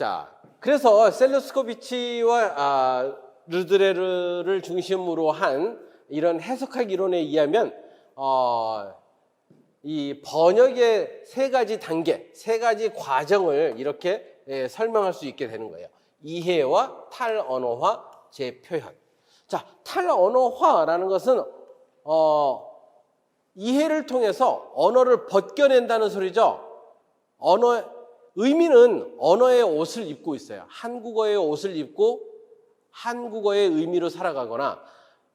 자, 그래서 셀루스코비치와 아, 르드레르를 중심으로 한 이런 해석학 이론에 의하면 어, 이 번역의 세 가지 단계, 세 가지 과정을 이렇게 예, 설명할 수 있게 되는 거예요. 이해와 탈언어화, 재표현. 자, 탈언어화라는 것은 어, 이해를 통해서 언어를 벗겨낸다는 소리죠. 언어 의미는 언어의 옷을 입고 있어요. 한국어의 옷을 입고 한국어의 의미로 살아가거나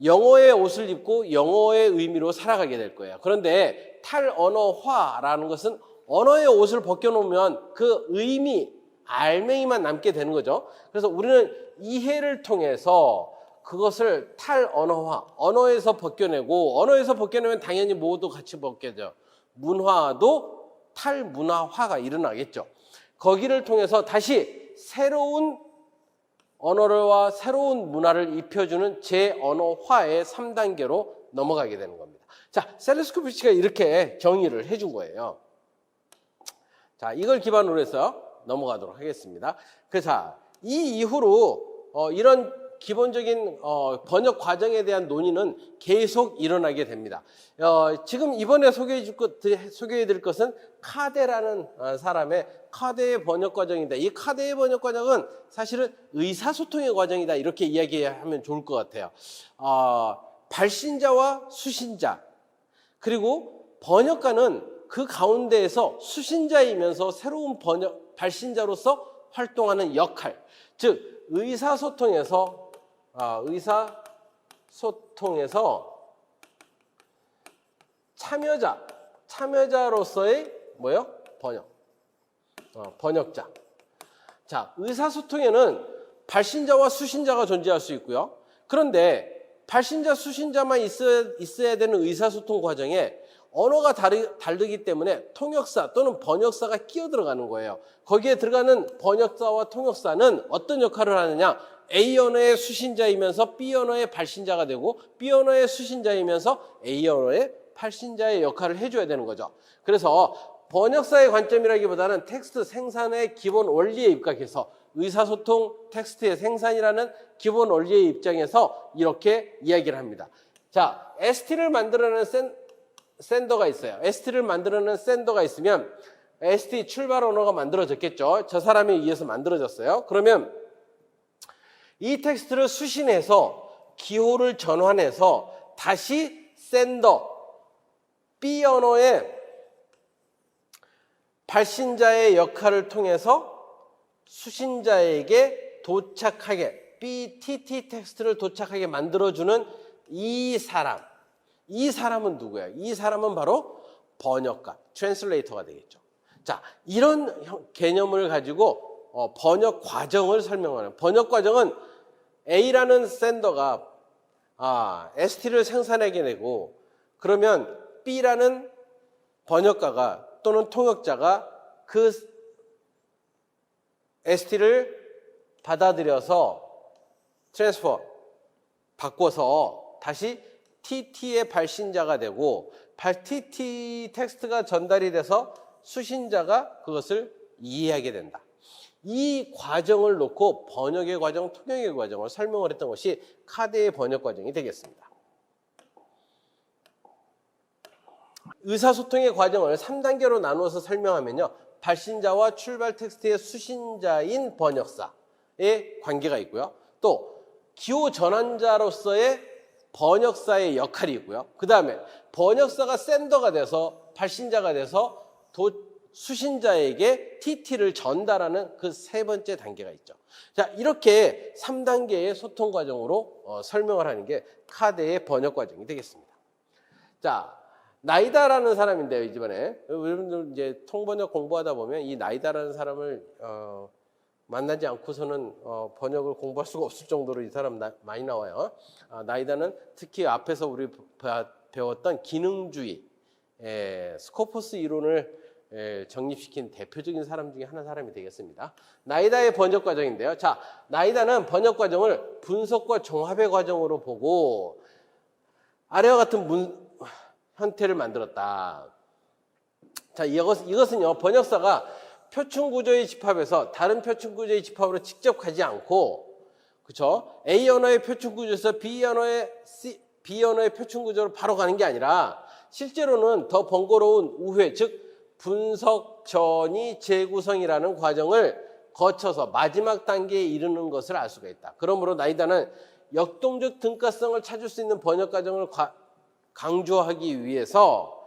영어의 옷을 입고 영어의 의미로 살아가게 될 거예요. 그런데 탈언어화라는 것은 언어의 옷을 벗겨놓으면 그 의미, 알맹이만 남게 되는 거죠. 그래서 우리는 이해를 통해서 그것을 탈언어화, 언어에서 벗겨내고 언어에서 벗겨내면 당연히 뭐도 같이 벗겨져. 문화도 탈문화화가 일어나겠죠. 거기를 통해서 다시 새로운 언어와 새로운 문화를 입혀주는 재언어화의 3단계로 넘어가게 되는 겁니다. 자, 셀레스코비치가 이렇게 정의를 해준 거예요. 자, 이걸 기반으로 해서 넘어가도록 하겠습니다. 그래서 이 이후로 어, 이런 기본적인 어, 번역 과정에 대한 논의는 계속 일어나게 됩니다. 어, 지금 이번에 소개해 드릴 것은 카데라는 어, 사람의 카데의 번역 과정인데 이 카데의 번역 과정은 사실은 의사소통의 과정이다 이렇게 이야기하면 좋을 것 같아요. 어, 발신자와 수신자 그리고 번역가는 그 가운데에서 수신자이면서 새로운 번역 발신자로서 활동하는 역할, 즉 의사소통에서 아, 의사 소통에서 참여자, 참여자로서의 뭐요? 번역, 어, 번역자. 자, 의사소통에는 발신자와 수신자가 존재할 수 있고요. 그런데 발신자, 수신자만 있어야, 있어야 되는 의사소통 과정에 언어가 다르, 다르기 때문에 통역사 또는 번역사가 끼어 들어가는 거예요. 거기에 들어가는 번역사와 통역사는 어떤 역할을 하느냐? A 언어의 수신자이면서 B 언어의 발신자가 되고 B 언어의 수신자이면서 A 언어의 발신자의 역할을 해줘야 되는 거죠. 그래서 번역사의 관점이라기보다는 텍스트 생산의 기본 원리에 입각해서 의사소통 텍스트의 생산이라는 기본 원리의 입장에서 이렇게 이야기를 합니다. 자, ST를 만들어내는 센, 샌더가 있어요. ST를 만들어내는 샌더가 있으면 ST 출발 언어가 만들어졌겠죠. 저 사람에 의해서 만들어졌어요. 그러면 이 텍스트를 수신해서 기호를 전환해서 다시 샌더 B 언어의 발신자의 역할을 통해서 수신자에게 도착하게 BTT 텍스트를 도착하게 만들어주는 이 사람 이 사람은 누구야? 이 사람은 바로 번역가, 트랜슬레이터가 되겠죠. 자, 이런 형- 개념을 가지고 어, 번역 과정을 설명하는 번역 과정은 A라는 샌더가 아, ST를 생산하게 되고 그러면 B라는 번역가가 또는 통역자가 그 ST를 받아들여서 트랜스퍼 바꿔서 다시 TT의 발신자가 되고 발 TT 텍스트가 전달이 돼서 수신자가 그것을 이해하게 된다. 이 과정을 놓고 번역의 과정, 통역의 과정을 설명을 했던 것이 카드의 번역 과정이 되겠습니다. 의사소통의 과정을 3단계로 나누어서 설명하면요. 발신자와 출발 텍스트의 수신자인 번역사의 관계가 있고요. 또 기호 전환자로서의 번역사의 역할이 있고요. 그 다음에 번역사가 샌더가 돼서 발신자가 돼서 도, 수신자에게 TT를 전달하는 그 세 번째 단계가 있죠. 자, 이렇게 3단계의 소통 과정으로 어, 설명을 하는 게 카드의 번역 과정이 되겠습니다. 자, 나이다라는 사람인데요, 이번에. 여러분들 이제 통번역 공부하다 보면 이 나이다라는 사람을, 어, 만나지 않고서는 어, 번역을 공부할 수가 없을 정도로 이 사람 나, 많이 나와요. 아, 나이다는 특히 앞에서 우리 배- 배웠던 기능주의, 에, 스코포스 이론을 에, 정립시킨 대표적인 사람 중에 하나 사람이 되겠습니다. 나이다의 번역 과정인데요. 자, 나이다는 번역 과정을 분석과 종합의 과정으로 보고 아래와 같은 문, 형태를 만들었다. 자, 이것, 이것은요, 번역사가 표충 구조의 집합에서 다른 표충 구조의 집합으로 직접 가지 않고 그쵸? A 언어의 표충 구조에서 B 언어의 C, B 언어의 표충 구조로 바로 가는 게 아니라 실제로는 더 번거로운 우회 즉 분석 전이 재구성이라는 과정을 거쳐서 마지막 단계에 이르는 것을 알 수가 있다. 그러므로 나이다는 역동적 등가성을 찾을 수 있는 번역 과정을 과- 강조하기 위해서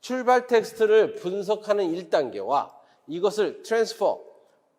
출발 텍스트를 분석하는 1단계와 이것을 트랜스퍼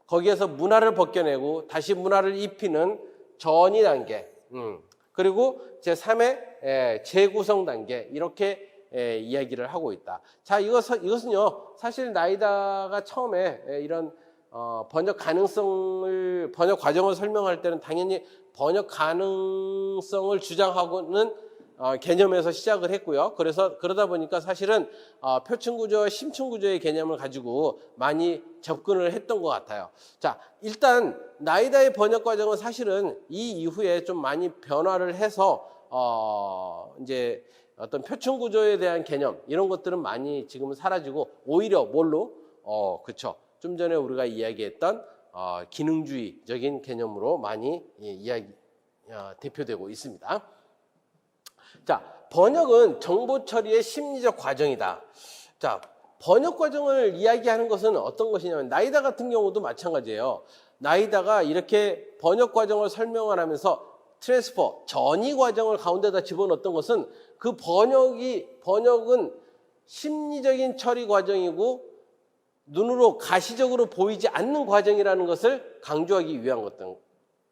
거기에서 문화를 벗겨내고 다시 문화를 입히는 전이 단계 음. 그리고 제3의 재구성 단계 이렇게 에, 이야기를 하고 있다. 자 이것, 이것은요 사실 나이다가 처음에 에, 이런 어, 번역 가능성을 번역 과정을 설명할 때는 당연히 번역 가능성을 주장하고는 어, 개념에서 시작을 했고요. 그래서 그러다 보니까 사실은 어, 표층 구조와 심층 구조의 개념을 가지고 많이 접근을 했던 것 같아요. 자, 일단 나이다의 번역 과정은 사실은 이 이후에 좀 많이 변화를 해서 어, 이제 어떤 표층 구조에 대한 개념 이런 것들은 많이 지금은 사라지고 오히려 뭘로 어, 그쵸. 좀 전에 우리가 이야기했던 어, 기능주의적인 개념으로 많이 예, 이야기 어, 대표되고 있습니다. 자, 번역은 정보 처리의 심리적 과정이다. 자, 번역 과정을 이야기하는 것은 어떤 것이냐면 나이다 같은 경우도 마찬가지예요. 나이다가 이렇게 번역 과정을 설명을 하면서 트랜스퍼 전이 과정을 가운데다 집어넣었던 것은 그 번역이 번역은 심리적인 처리 과정이고 눈으로 가시적으로 보이지 않는 과정이라는 것을 강조하기 위한 것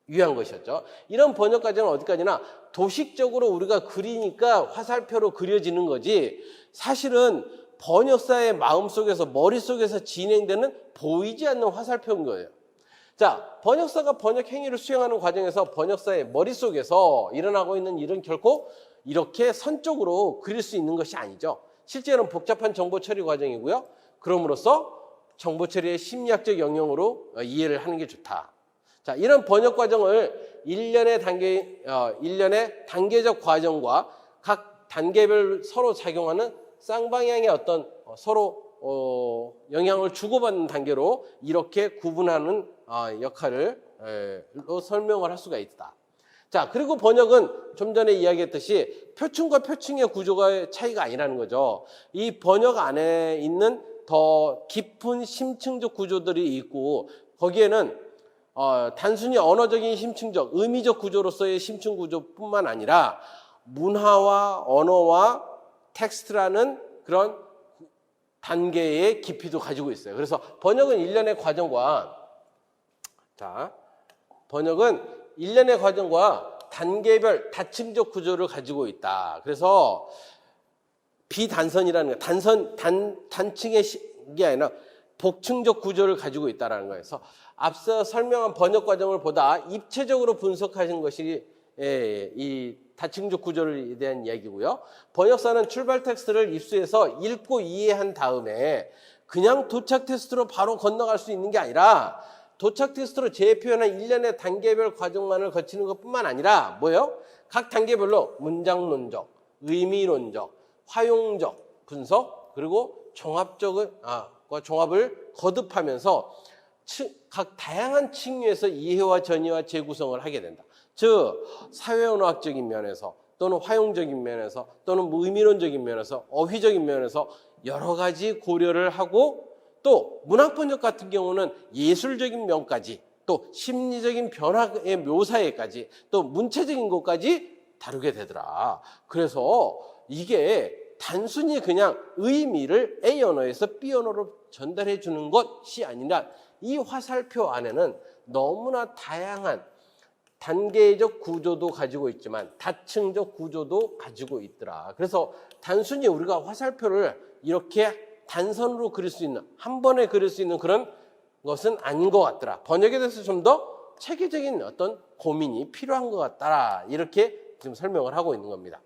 위한 것이었죠. 이런 번역 과정은 어디까지나 도식적으로 우리가 그리니까 화살표로 그려지는 거지 사실은 번역사의 마음속에서 머릿속에서 진행되는 보이지 않는 화살표인 거예요. 자, 번역사가 번역 행위를 수행하는 과정에서 번역사의 머릿속에서 일어나고 있는 일은 결코 이렇게 선적으로 그릴 수 있는 것이 아니죠. 실제로는 복잡한 정보 처리 과정이고요. 그럼으로써 정보 처리의 심리학적 영역으로 어, 이해를 하는 게 좋다. 자, 이런 번역 과정을 일련의 단계, 어, 일련의 단계적 과정과 각 단계별 서로 작용하는 쌍방향의 어떤 어, 서로 어, 영향을 주고받는 단계로 이렇게 구분하는 어, 역할을 에, 로 설명을 할 수가 있다. 자, 그리고 번역은 좀 전에 이야기했듯이 표층과 표층의 구조가 차이가 아니라는 거죠. 이 번역 안에 있는 더 깊은 심층적 구조들이 있고 거기에는 어, 단순히 언어적인 심층적, 의미적 구조로서의 심층 구조뿐만 아니라 문화와 언어와 텍스트라는 그런 단계의 깊이도 가지고 있어요. 그래서 번역은 일련의 과정과 자, 번역은 일련의 과정과 단계별 다층적 구조를 가지고 있다. 그래서 비단선이라는 거, 단선 단 단층의 시- 게 아니라 복층적 구조를 가지고 있다라는. 그래서 앞서 설명한 번역 과정을 보다 입체적으로 분석하신 것이 예, 이 다층적 구조를 대한 이야기고요. 번역사는 출발 텍스트를 입수해서 읽고 이해한 다음에 그냥 도착 테스트로 바로 건너갈 수 있는 게 아니라 도착 테스트로 재표현한 일련의 단계별 과정만을 거치는 것뿐만 아니라 뭐예요? 각 단계별로 문장론적, 의미론적, 화용적 분석 그리고 종합적을 아, 과 종합을 거듭하면서 층- 각 다양한 층위에서 이해와 전이와 재구성을 하게 된다. 즉 사회언어학적인 면에서 또는 화용적인 면에서 또는 뭐 의미론적인 면에서 어휘적인 면에서 여러 가지 고려를 하고 또 문학 번역 같은 경우는 예술적인 면까지 또 심리적인 변화의 묘사에까지 또 문체적인 것까지 다루게 되더라. 그래서 이게 단순히 그냥 의미를 A 언어에서 B 언어로 전달해 주는 것이 아니라 이 화살표 안에는 너무나 다양한 단계적 구조도 가지고 있지만 다층적 구조도 가지고 있더라. 그래서 단순히 우리가 화살표를 이렇게 단선으로 그릴 수 있는 한 번에 그릴 수 있는 그런 것은 아닌 것 같더라. 번역에 대해서 좀 더 체계적인 어떤 고민이 필요한 것 같더라. 이렇게 지금 설명을 하고 있는 겁니다.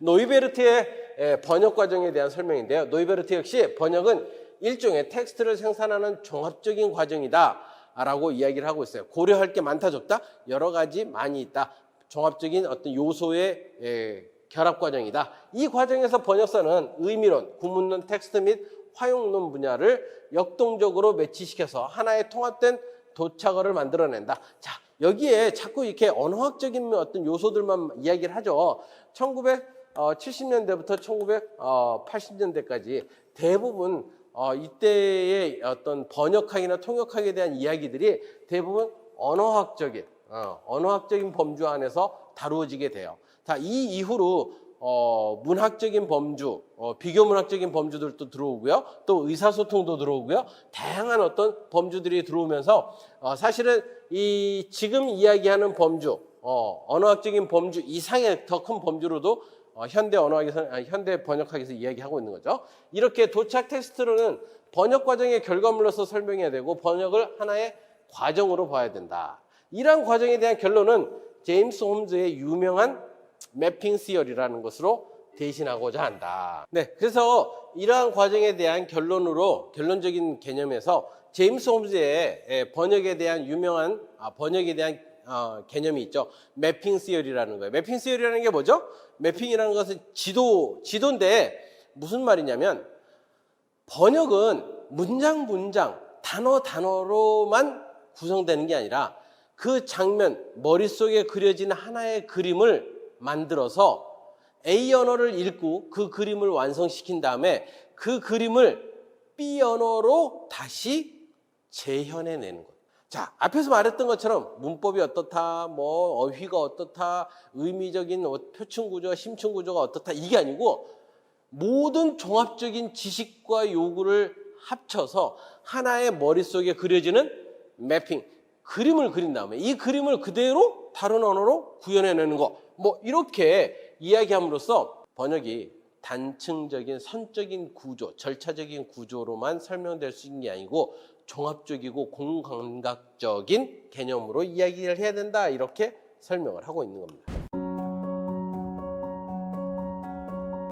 노이베르트의 에, 번역 과정에 대한 설명인데요. 노이베르트 역시 번역은 일종의 텍스트를 생산하는 종합적인 과정이다. 라고 이야기를 하고 있어요. 고려할 게 많다 적다? 여러 가지 많이 있다. 종합적인 어떤 요소의 에, 결합 과정이다. 이 과정에서 번역사는 의미론, 구문론, 텍스트 및 화용론 분야를 역동적으로 매치시켜서 하나의 통합된 도착어를 만들어낸다. 자, 여기에 자꾸 이렇게 언어학적인 어떤 요소들만 이야기를 하죠. 1970년대부터 1980년대까지 대부분 어, 이때의 어떤 번역학이나 통역학에 대한 이야기들이 대부분 언어학적인 어, 언어학적인 범주 안에서 다루어지게 돼요. 자, 이 이후로 어, 문학적인 범주, 어, 비교 문학적인 범주들도 들어오고요. 또 의사소통도 들어오고요. 다양한 어떤 범주들이 들어오면서 어, 사실은 이 지금 이야기하는 범주, 어, 언어학적인 범주 이상의 더 큰 범주로도 어, 현대 언어학에서 아니, 현대 번역학에서 이야기하고 있는 거죠. 이렇게 도착 테스트로는 번역 과정의 결과물로서 설명해야 되고 번역을 하나의 과정으로 봐야 된다. 이러한 과정에 대한 결론은 제임스 홈즈의 유명한 매핑 시어리라는 것으로 대신하고자 한다. 네, 그래서 이러한 과정에 대한 결론으로 결론적인 개념에서 제임스 홈즈의 예, 번역에 대한 유명한 아, 번역에 대한 어, 개념이 있죠. 매핑 시어리라는 거예요. 매핑 시어리라는 게 뭐죠? 매핑이라는 것은 지도 지도인데 무슨 말이냐면 번역은 문장 문장 단어 단어로만 구성되는 게 아니라 그 장면 머릿속에 그려진 하나의 그림을 만들어서 A 언어를 읽고 그 그림을 완성시킨 다음에 그 그림을 B 언어로 다시 재현해 내는 것. 자, 앞에서 말했던 것처럼 문법이 어떻다, 뭐 어휘가 어떻다, 의미적인 어- 표층 구조, 심층 구조가 어떻다 이게 아니고 모든 종합적인 지식과 요구를 합쳐서 하나의 머릿속에 그려지는 매핑, 그림을 그린 다음에 이 그림을 그대로 다른 언어로 구현해내는 거. 뭐 이렇게 이야기함으로써 번역이 단층적인 선적인 구조, 절차적인 구조로만 설명될 수 있는 게 아니고 종합적이고 공감각적인 개념으로 이야기를 해야 된다. 이렇게 설명을 하고 있는 겁니다.